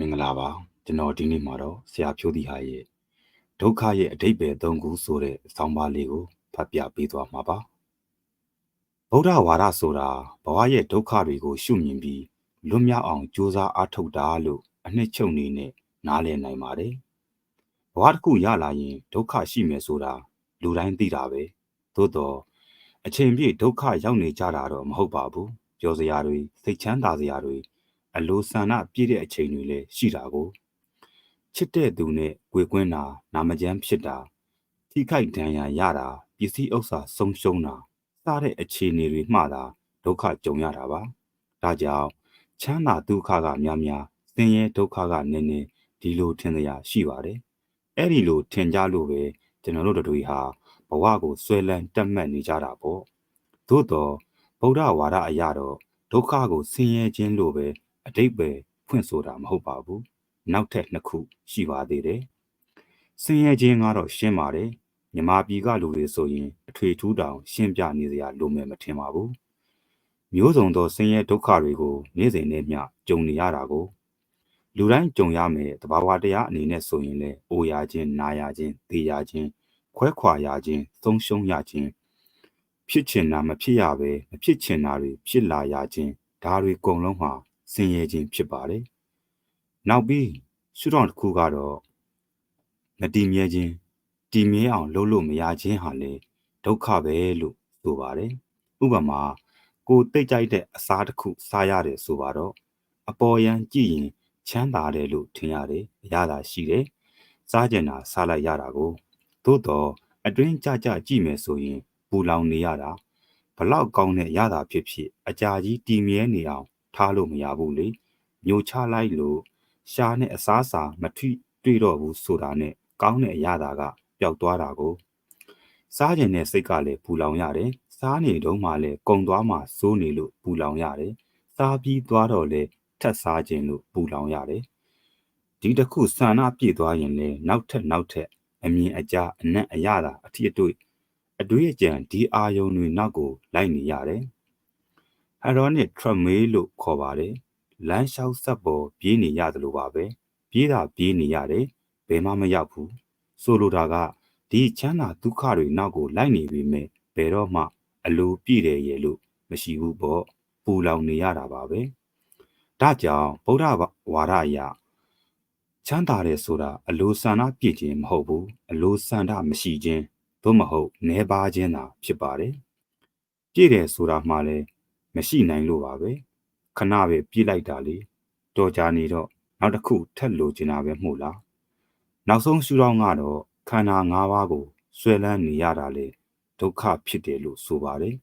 မင်္ဂလာပါကျွန်တော်ဒီနေ့မှာတော့ဆရာဖြိုးတီဟာရဲ့ဒုက္ခရဲ့အဓိပ္ပာယ်သုံးခုဆိုတဲ့ဆောင်းပါးလေးကိုဖတ်ပြပေးသွားမှာပါဗုဒ္ဓဝါဒဆိုတာဘဝရဲ့ဒုက္ခတွေကို ရှုမြင်ပြီးလွတ်မြောက်အောင်ကြိုးစားအားထုတ်တာလို့အနှစ်ချုပ်နေနဲ့နားလည်နိုင်ပါတယ်ဘဝတစ်ခုရလာရင်ဒုက္ခရှိမယ်ဆိုတာလူတိုင်းသိတာပဲသို့တော့အချိန်ပြည့်ဒုက္ခရောက်နေကြတာတော့မဟုတ်ပါဘူးပြောစရာတွေစိတ်ချမ်းသာစရာတွေ အလိုဆန္ဒပြည့်တဲ့အချိန်တွေလည်းရှိတာကိုချစ်တဲ့သူနဲ့ကြွေကွင်းတာနာမကျန်းဖြစ်တာထိခိုက်ဒဏ်ရာရတာပစ္စည်းဥစ္စာဆုံးရှုံးတာစတဲ့အခြေအနေတွေမှသာဒုက္ခကြုံရတာပါဒါကြောင့်ချမ်းသာဒုက္ခကများများဆင်းရဲဒုက္ခကနည်းနည်းဒီလိုထင်ကြရရှိပါတယ်အဲ့ဒီလိုထင်ကြလို့ပဲကျွန်တော်တို့တို့ဟာဘဝကိုဆွဲလန်းတက်မှတ်နေကြတာပေါ့သို့တော့ဗုဒ္ဓဝါဒအရာတော့ဒုက္ခကိုဆင်းရဲခြင်းလို့ပဲ အတိတ်ပဲဖွင့်ဆိုတာမဟုတ်ပါဘူးနောက်ထပ်နှစ်ခုရှိပါသေးတယ်ဆင်းရဲခြင်းကတော့ရှင်းပါတယ်မြမပြည်ကလူတွေဆိုရင်အထွေထူးတောင်ရှင်းပြနေစရာလိုမယ်မထင်ပါဘူးမျိုးစုံသောဆင်းရဲဒုက္ခတွေကိုနေ့စဉ်နဲ့မျှကြုံနေရတာကိုလူတိုင်းကြုံရမယ်တဘာဝတရားအနေနဲ့ဆိုရင်လေအိုရခြင်းနာရခြင်းသေရခြင်းခွဲခွာရခြင်းသုံးရှုံးရခြင်းဖြစ်ချင်တာမဖြစ်ရပဲမဖြစ်ချင်တာတွေဖြစ်လာရခြင်းဒါတွေအကုန်လုံးဟာ ဆင်းရဲခြင်းဖြစ်ပါတယ်။နောက်ပြီးရှုထောင့်တစ်ခုကတော့မတည်မြဲခြင်းတည်မြဲအောင်လုပ်လို့မရခြင်းဟာလေဒုက္ခပဲလို့ဆိုပါတယ်။ဥပမာကိုတိတ်ကြိုက်တဲ့အစားတစ်ခုစားရတယ်ဆိုပါတော့အပေါ်ယံကြည့်ရင်ချမ်းသာတယ်လို့ထင်ရတယ်အရသာရှိတယ်။စားကြင်တာစားလိုက်ရတာကိုသို့တော့အတွင်းကြကြကြည့်မယ်ဆိုရင်ပူလောင်နေရတာဘလောက်ကောင်းတဲ့ရတာဖြစ်ဖြစ်အကြာကြီးတည်မြဲနေအောင် ထားလို့မရဘူးလေမျိုးချလိုက်လို့ရှားနဲ့အစားစာမထိတွေ့တော့ဘူးဆိုတာနဲ့ကောင်းတဲ့အရာသာကပျောက်သွားတာကိုစားကျင်တဲ့စိတ်ကလည်းပူလောင်ရတယ်စားနေတုန်းမှလည်းကုံသွားမှစိုးနေလို့ပူလောင်ရတယ်စားပြီးသွားတော့လေထက်စားခြင်းလို့ပူလောင်ရတယ်ဒီတစ်ခုဆန္ဒပြည့်သွားရင်လည်းနောက်ထပ်နောက်ထပ်အမြင်အကြအနက်အရသာအထီးအတွေ့အတွေ့အကြံဒီအာယုံတွေနောက်ကိုလိုက်နေရတယ် ဟယ်ရိုနစ်ထရမေးလို့ခေါ်ပါတယ်လမ်းလျှောက်ဆက်ပေါ်ပြေးနေရတယ်လို့ပါပဲပြေးတာပြေးနေရတယ်ဘယ်မှမရောက်ဘူးဆိုလိုတာကဒီချမ်းသာဒုက္ခတွေနောက်ကိုလိုက်နေပြီမဲ့ဘယ်တော့မှ အလိုပြည့်တယ်ရဲ့လို့မရှိဘူးပေါ့ပူလောင်နေရတာပါပဲဒါကြောင့်ဗုဒ္ဓဝါဒအရချမ်းသာတယ်ဆိုတာအလိုဆန္ဒပြည့်ခြင်းမဟုတ်ဘူးအလိုဆန္ဒမရှိခြင်းသို့မဟုတ်နှဲပါခြင်းသာဖြစ်ပါတယ်ပြည့်တယ်ဆိုတာမှလည်း မရှိနိုင်လို့ပါပဲခဏပဲပြေးလိုက်တာလေတော်ကြနေတော့နောက်တစ်ခုထက်လိုချင်တာပဲမို့လားနောက်ဆုံးရှုထောင့်ကတော့ခန္ဓာ၅ပါးကိုဆွဲလန်းနေရတာလေဒုက္ခဖြစ်တယ်လို့ဆိုပါတယ်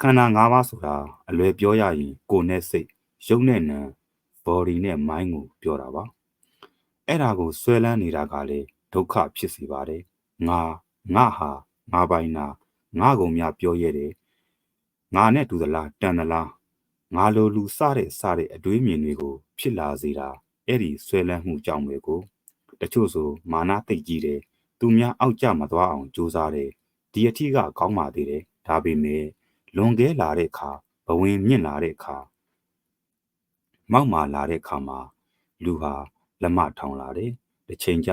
ခန္ဓာ၅ပါးဆိုတာအလွယ်ပြောရရင်ကိုယ်နဲ့စိတ်ရုပ်နဲ့နာမ် body နဲ့ mind ကိုပြောတာပါအဲ့ဒါကိုဆွဲလန်းနေတာကလေဒုက္ခဖြစ်စေပါတယ်ငါငါဟာငါပိုင်နာငါကုန်များပြောရတယ် ငါနဲ့တူသလားတန်သလားငါလိုလူစတဲ့စတဲ့အတွေးမြင်တွေကို ဖြစ်လာစေတာအဲ့ဒီဆွဲလန်းမှုကြောင့်ပဲကိုတချို့ဆိုမာနသိပ်ကြီးတယ်သူများအောက်ကျမသွားအောင်ကြိုးစားတယ်ဒီအထီးကကောင်းပါသေးတယ်ဒါပေမဲ့လွန်ကဲလာတဲ့အခါဘဝင်မြင့်လာတဲ့အခါမောက်မာလာတဲ့အခါမှာလူဟာလက်မထောင်လာတယ်တစ်ချိန်ကျ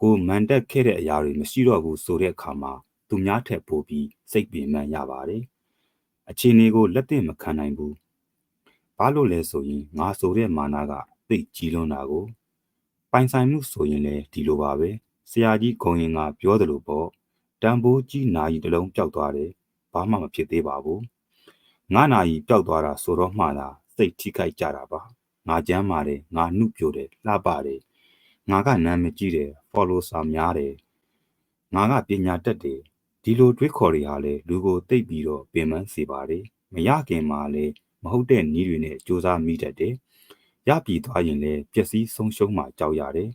ကိုမန်တက်ခဲ့တဲ့အရာတွေမရှိတော့ဘူးဆိုတဲ့အခါမှာသူများထက်ပိုပြီးစိတ်ပင်ပန်းရပါတယ် အခြေအနေကိုလက်သင့်မခံနိုင်ဘူးဘာလို့လဲဆိုရင်ငါဆိုတဲ့မာနကသိကြီးလွန်းတာကိုပိုင်ဆိုင်မှုဆိုရင်လည်းဒီလိုပါပဲဆရာကြီးဂုံရင်ကပြောသလိုပေါ့တန်ဖိုးကြီးနာရီတစ်လုံးပျောက်သွားတယ်ဘာမှမဖြစ်သေးပါဘူးငါနာရီပျောက်သွားတာဆိုတော့မှသာစိတ်ထိခိုက်ကြတာပါငါကြမ်းပါတယ်ငါနှုတ်ပြိုတယ်လှပါတယ်ငါကနာမည်ကြီးတယ် follow စာများတယ်ငါကပညာတတ်တယ် ဒီလိုတွေးခေါ်တွေဟာလေလူကိုတိတ်ပြီးတော့ပင်ပန်းစေပါတယ်မရခင်မှာလေမဟုတ်တဲ့နည်းတွေနဲ့စ조사မိတတ်တယ်ရပြီသွားရင်လည်းပျက်စီးဆုံးရှုံးမှကြောက်ရတယ်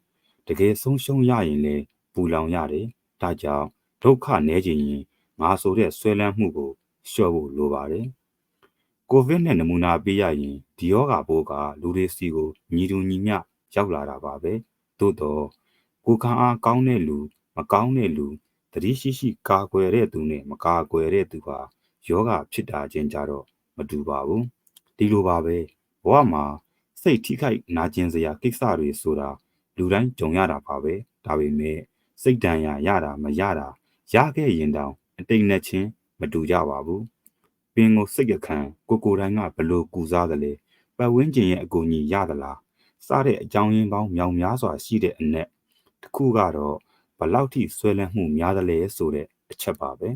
တကယ်ဆုံးရှုံးရရင်လည်းပူလောင်ရတယ်ဒါကြောင့်ဒုက္ခနဲခြင်းရင်ငါဆိုတဲ့ဆွဲလန်းမှုကိုလျှော့ဖို့လိုပါတယ်ကိုဗစ်နဲ့နမူနာပေးရရင်ဒီယောဂါပိုးကလူတွေစီကိုညီတူညီမျှရောက်လာတာပါပဲသို့တော့ကိုခံအားကောင်းတဲ့လူ မကောင်းတဲ့လူ တတိရှိရှိကာကွယ်တဲ့သူနဲ့မကာကွယ်တဲ့သူဟာယောဂဖြစ်တာချင်းကြတော့မတူပါဘူးဒီလိုပါပဲဘဝမှာစစိတ်ထိခိုက်နာကျင်စရာကိစ္စတွေဆိုတာလူတိုင်းကြုံရတာပါပဲဒါပေမဲ့စိတ်ဒဏ်ရာရတာမရတာရခဲ့ရင်တောင်အတိတ်နဲ့ချင်းမတူကြပါဘူးပင်ကိုစိတ်ရခံကိုကိုတိုင်းကဘလို့ကူစားသလဲပတ်ဝန်းကျင်ရဲ့အကူအညီရသလားစတဲ့အကြောင်းရင်းပေါင်းမြောင်များစွာရှိတဲ့အနက်တစ်ခုကတော့ ဘလောက်ထိဆွဲလန်းမှုများသလဲဆိုတဲ့အချက်ပါပဲ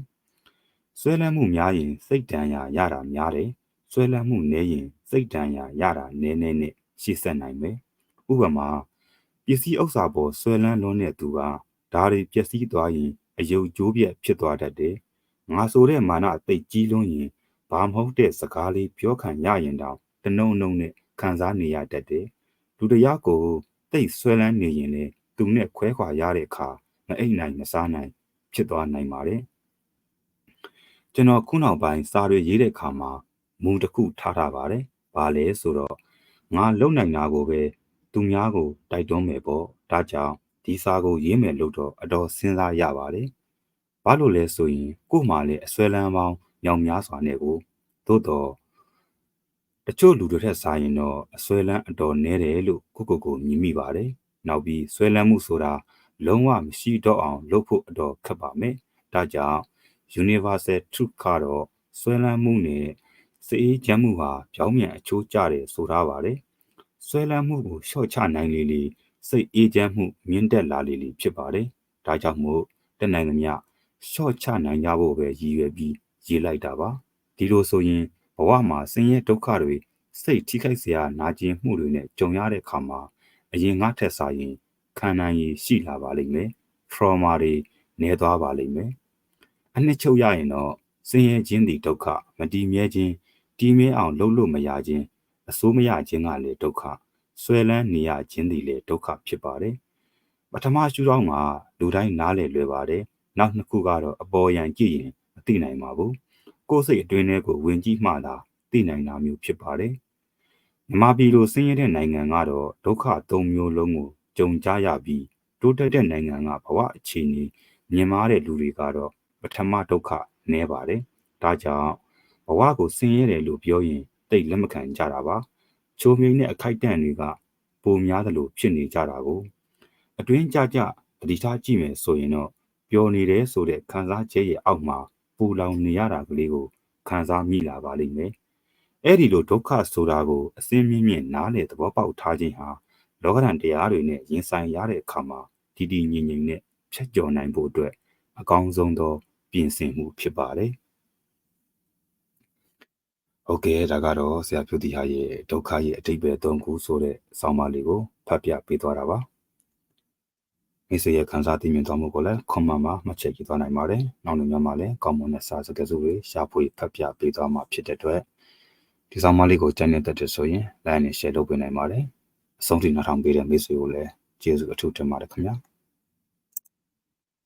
ဆွဲလန်းမှုများရင် စိတ်ဒဏ်ရာရတာများတယ်ဆွဲလန်းမှုနည်းရင် စိတ်ဒဏ်ရာရတာနည်းနည်းနဲ့ရှိဆက်နိုင်မယ်ဥပမာပစ္စည်းဥစ္စာပေါ်ဆွဲလန်းလွန်းတဲ့သူကဒါတွေပျက်စီးသွားရင်အယုတ်ကျိုးပြက်ဖြစ်သွားတတ်တယ်ငါဆိုတဲ့မာနအသိကြီးလွန်းရင်ဘာမဟုတ်တဲ့စကားလေးပြောခံရရင်တောင်တနှုံနှုံနဲ့ခံစားနေရတတ်တယ်လူတယောက်ကိုတိတ်ဆွဲလန်းနေရင်လေသူနဲ့ခွဲခွာရတဲ့အခါ မအိမ်နိုင်မစားနိုင်ဖြစ်သွားနိုင်ပါတယ်ကျွန်တော်ခုနောက်ပိုင်းစာတွေရေးတဲ့အခါမှာမူတစ်ခုထားထားပါတယ်။ဘာလဲဆိုတော့ငါလုံနိုင်တာကိုပဲသူများကိုတိုက်တွန်းမယ်ပေါ့။ဒါကြောင့်ဒီစာကိုရေးမယ်လို့တော့အတော်စဉ်းစားရပါတယ်။ဘာလို့လဲဆိုရင်ကို့မှာလည်းအစွဲလန်းပေါင်းမြောင်များစွာနဲ့ကိုသို့တော့တချို့လူတွေထက်စာရင်တော့အစွဲလန်းအတော်နည်းတယ်လို့ကိုကိုကိုမြင်မိပါတယ်။နောက်ပြီးဆွဲလန်းမှုဆိုတာ လုံးဝမရှိတော့အောင်လုပ်ဖို့အတော်ခက်ပါမယ်။ဒါကြောင့် universal truth ကတော့ဆွဲလန်းမှုနဲ့စအေးချမ်းမှုဟာပြောင်းပြန်အချိုးကျတယ်ဆိုထားပါတယ်။ဆွဲလန်းမှုကိုလျှော့ချနိုင်လေလေစိတ်အေးချမ်းမှုမြင့်တက်လာလေလေဖြစ်ပါတယ်။ဒါကြောင့်မို့တက်နိုင်သမျှလျှော့ချနိုင်ကြဖို့ပဲရည်ရွယ်ပြီးရေးလိုက်တာပါ။ဒီလိုဆိုရင်ဘဝမှာဆင်းရဲဒုက္ခတွေစိတ်ထိခိုက်စရာနာကျင်မှုတွေနဲ့ကြုံရတဲ့အခါမှာအရင်ငါထက်စာရင် ခံနိုင်ရည်ရှိလာပါလိမ့်မယ်။ trauma တွေနည်းသွားပါလိမ့်မယ်။အနှစ်ချုပ်ရရင်တော့ဆင်းရဲခြင်းဒီဒုက္ခမတည်မြဲခြင်းတည်မြဲအောင်လုပ်လို့မရခြင်းအစိုးမရခြင်းကလည်းဒုက္ခဆွဲလန်းနေရခြင်းဒီလည်းဒုက္ခဖြစ်ပါတယ်ပထမရှုထောင့်မှာလူတိုင်းနားလည်လွယ်ပါတယ်နောက်နှစ်ခုကတော့အပေါ်ယံကြည့်ရင်မသိနိုင်ပါဘူးကိုယ်စိတ်အတွင်းထဲကိုဝင်ကြည့်မှသာသိနိုင်တာမျိုးဖြစ်ပါတယ်မြန်မာပြည်လိုဆင်းရဲတဲ့နိုင်ငံကတော့ဒုက္ခသုံးမျိုးလုံးကို ကြုံကြရပြီးတိုးတက်တဲ့နိုင်ငံကဘဝအခြေအနေမြင်မာတဲ့လူတွေကတော့ပထမဒုက္ခနည်းပါတယ်ဒါကြောင့်ဘဝကိုဆင်းရဲတယ်လို့ပြောရင်တိတ်လက်မခံကြတာပါချိုမြိန်နဲ့အခိုက်အတန့်တွေကပိုများသလိုဖြစ်နေကြတာကိုအတွင်းကြကြတတိထားကြည့်မယ်ဆိုရင်တော့ပျော်နေတယ်ဆိုတဲ့ခံစားချက်ရဲ့အောက်မှာပူလောင်နေရတာကလေးကိုခံစားမိလာပါလိမ့်မယ်အဲ့ဒီလိုဒုက္ခဆိုတာကိုအစင်းမြင့်မြင့်နားလေသဘောပေါက်ထားခြင်းဟာ လောကဓာတ်တရားတွေနဲ့ရင်ဆိုင်ရတဲ့အခါမှာတည်တည်ငြိမ်ငြိမ်နဲ့ဖြတ်ကျော်နိုင်ဖို့အတွက်အကောင်းဆုံးသော ပြင်ဆင်မှုဖြစ်ပါတယ်။ဟုတ်ကဲ့ဒါကတော့ဆရာဖြူတီဟာရဲ့ဒုက္ခရဲ့အတိတ်ပဲသုံးခုဆိုတဲ့ဆောင်းပါးလေးကိုဖတ်ပြပေးသွားတာပါမိတ်ဆွေရဲ့ခန်းစားသိမြင်သွားမှုကိုလည်းခွန်မမှာမှတ်ချက်ကြည့်သွားနိုင်ပါတယ်နောက်နေ့များမှာလည်းကောင်းမွန်တဲ့စာစကားစုတွေရှာဖွေဖတ်ပြပေးသွားမှာဖြစ်တဲ့အတွက်ဒီဆောင်းပါးလေးကိုကြိုက်နေတဲ့ဆိုရင် like နဲ့ share လုပ်ပေးနိုင်ပါတယ် အဆုံးထိနားထောင်ပေးတဲ့မိတ်ဆွေကိုလည်းကျေးဇူးအထူးတင်ပါတယ်ခင်ဗျာ